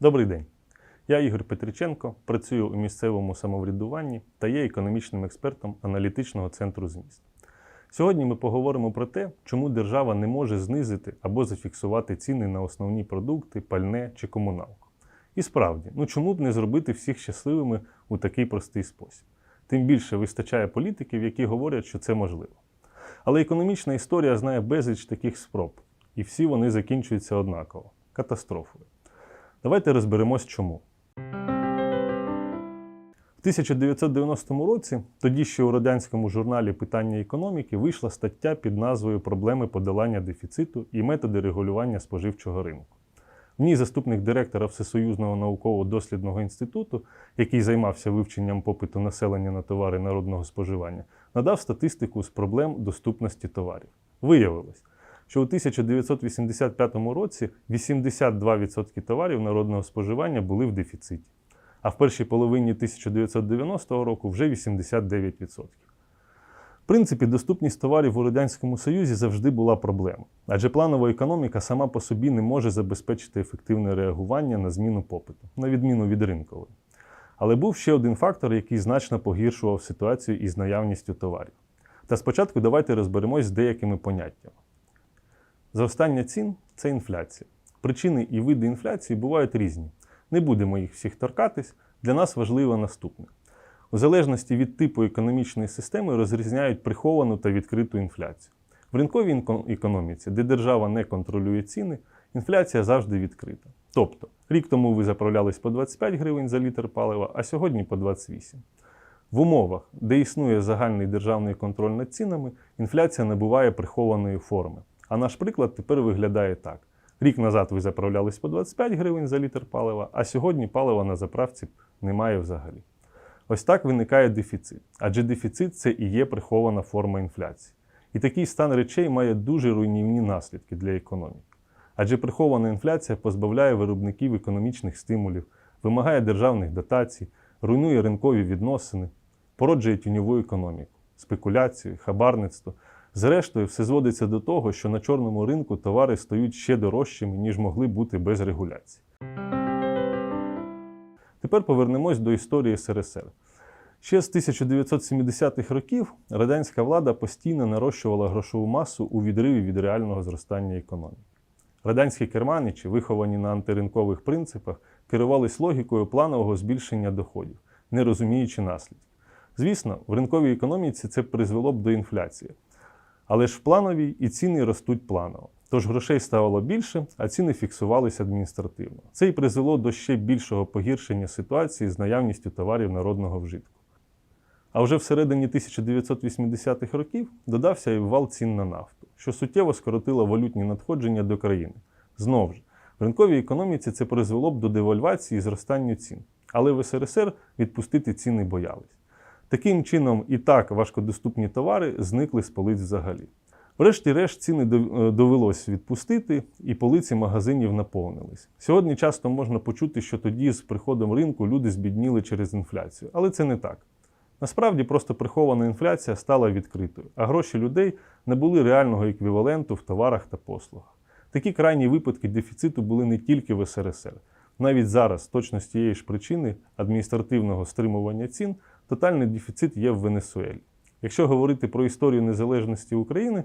Добрий день. Я Ігор Петриченко, працюю у місцевому самоврядуванні та є економічним експертом аналітичного центру зміст. Сьогодні ми поговоримо про те, чому держава не може знизити або зафіксувати ціни на основні продукти, пальне чи комуналку. І справді, ну чому б не зробити всіх щасливими у такий простий спосіб? Тим більше вистачає політиків, які говорять, що це можливо. Але економічна історія знає безліч таких спроб, і всі вони закінчуються однаково катастрофою. Давайте розберемось, чому. В 1990 році, тоді ще у радянському журналі Питання економіки вийшла стаття під назвою Проблеми подолання дефіциту і методи регулювання споживчого ринку. В ній заступник директора Всесоюзного науково-дослідного інституту, який займався вивченням попиту населення на товари народного споживання, надав статистику з проблем доступності товарів. Виявилось, що у 1985 році 82% товарів народного споживання були в дефіциті, а в першій половині 1990 року вже 89%. В принципі, доступність товарів у Радянському Союзі завжди була проблемою, адже планова економіка сама по собі не може забезпечити ефективне реагування на зміну попиту, на відміну від ринкової. Але був ще один фактор, який значно погіршував ситуацію із наявністю товарів. Та спочатку давайте розберемось з деякими поняттями. Зростання цін це інфляція. Причини і види інфляції бувають різні. Не будемо їх всіх торкатись. Для нас важливо наступне. У залежності від типу економічної системи розрізняють приховану та відкриту інфляцію. В ринковій економіці, де держава не контролює ціни, інфляція завжди відкрита. Тобто, рік тому ви заправлялись по 25 гривень за літр палива, а сьогодні по 28. В умовах, де існує загальний державний контроль над цінами, інфляція набуває прихованої форми. А наш приклад тепер виглядає так: рік назад ви заправлялись по 25 гривень за літр палива, а сьогодні палива на заправці немає взагалі. Ось так виникає дефіцит, адже дефіцит це і є прихована форма інфляції. І такий стан речей має дуже руйнівні наслідки для економіки. Адже прихована інфляція позбавляє виробників економічних стимулів, вимагає державних дотацій, руйнує ринкові відносини, породжує тіньову економіку, спекуляцію, хабарництво. Зрештою, все зводиться до того, що на чорному ринку товари стають ще дорожчими, ніж могли бути без регуляції. Тепер повернемось до історії СРСР. Ще з 1970-х років радянська влада постійно нарощувала грошову масу у відриві від реального зростання економіки. Радянські керманичі, виховані на антиринкових принципах, керувались логікою планового збільшення доходів, не розуміючи наслідків. Звісно, в ринковій економіці це призвело б до інфляції. Але ж в плановій і ціни ростуть планово. Тож грошей ставало більше, а ціни фіксувалися адміністративно. Це і призвело до ще більшого погіршення ситуації з наявністю товарів народного вжитку. А вже всередині 1980-х років додався і вал цін на нафту, що суттєво скоротило валютні надходження до країни. Знову ж, в ринковій економіці це призвело б до девальвації і зростанню цін. Але в СРСР відпустити ціни боялись. Таким чином, і так важкодоступні товари зникли з полиць взагалі. Врешті-решт ціни е, довелось відпустити, і полиці магазинів наповнились. Сьогодні часто можна почути, що тоді з приходом ринку люди збідніли через інфляцію, але це не так. Насправді просто прихована інфляція стала відкритою, а гроші людей не були реального еквіваленту в товарах та послугах. Такі крайні випадки дефіциту були не тільки в СРСР. Навіть зараз, точно з тієї ж причини адміністративного стримування цін, тотальний дефіцит є в Венесуелі. Якщо говорити про історію незалежності України,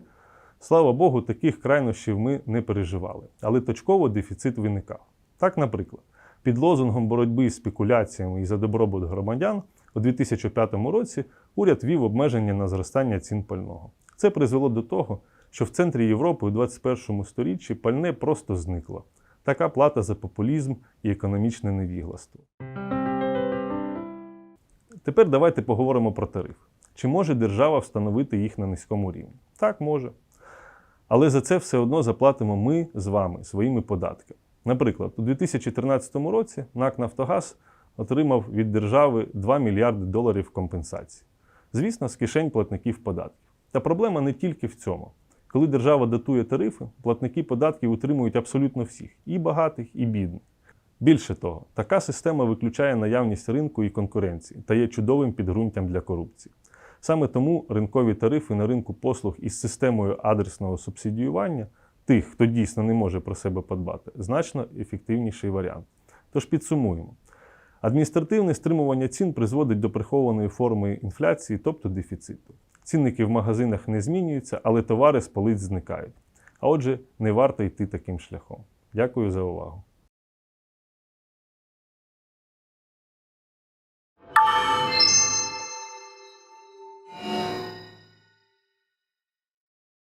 слава Богу, таких крайнощів ми не переживали, але точково дефіцит виникав. Так, наприклад, під лозунгом боротьби з спекуляціями і за добробут громадян у 2005 році уряд ввів обмеження на зростання цін пального. Це призвело до того, що в центрі Європи у 21 сторіччі пальне просто зникло. Така плата за популізм і економічне невігластво. Тепер давайте поговоримо про тариф. Чи може держава встановити їх на низькому рівні? Так, може. Але за це все одно заплатимо ми з вами своїми податками. Наприклад, у 2013 році НАК Нафтогаз отримав від держави 2 мільярди доларів компенсації. Звісно, з кишень платників податків. Та проблема не тільки в цьому. Коли держава датує тарифи, платники податків утримують абсолютно всіх і багатих, і бідних. Більше того, така система виключає наявність ринку і конкуренції та є чудовим підґрунтям для корупції. Саме тому ринкові тарифи на ринку послуг із системою адресного субсидіювання тих, хто дійсно не може про себе подбати, значно ефективніший варіант. Тож підсумуємо. Адміністративне стримування цін призводить до прихованої форми інфляції, тобто дефіциту. Цінники в магазинах не змінюються, але товари з полиць зникають. А отже, не варто йти таким шляхом. Дякую за увагу.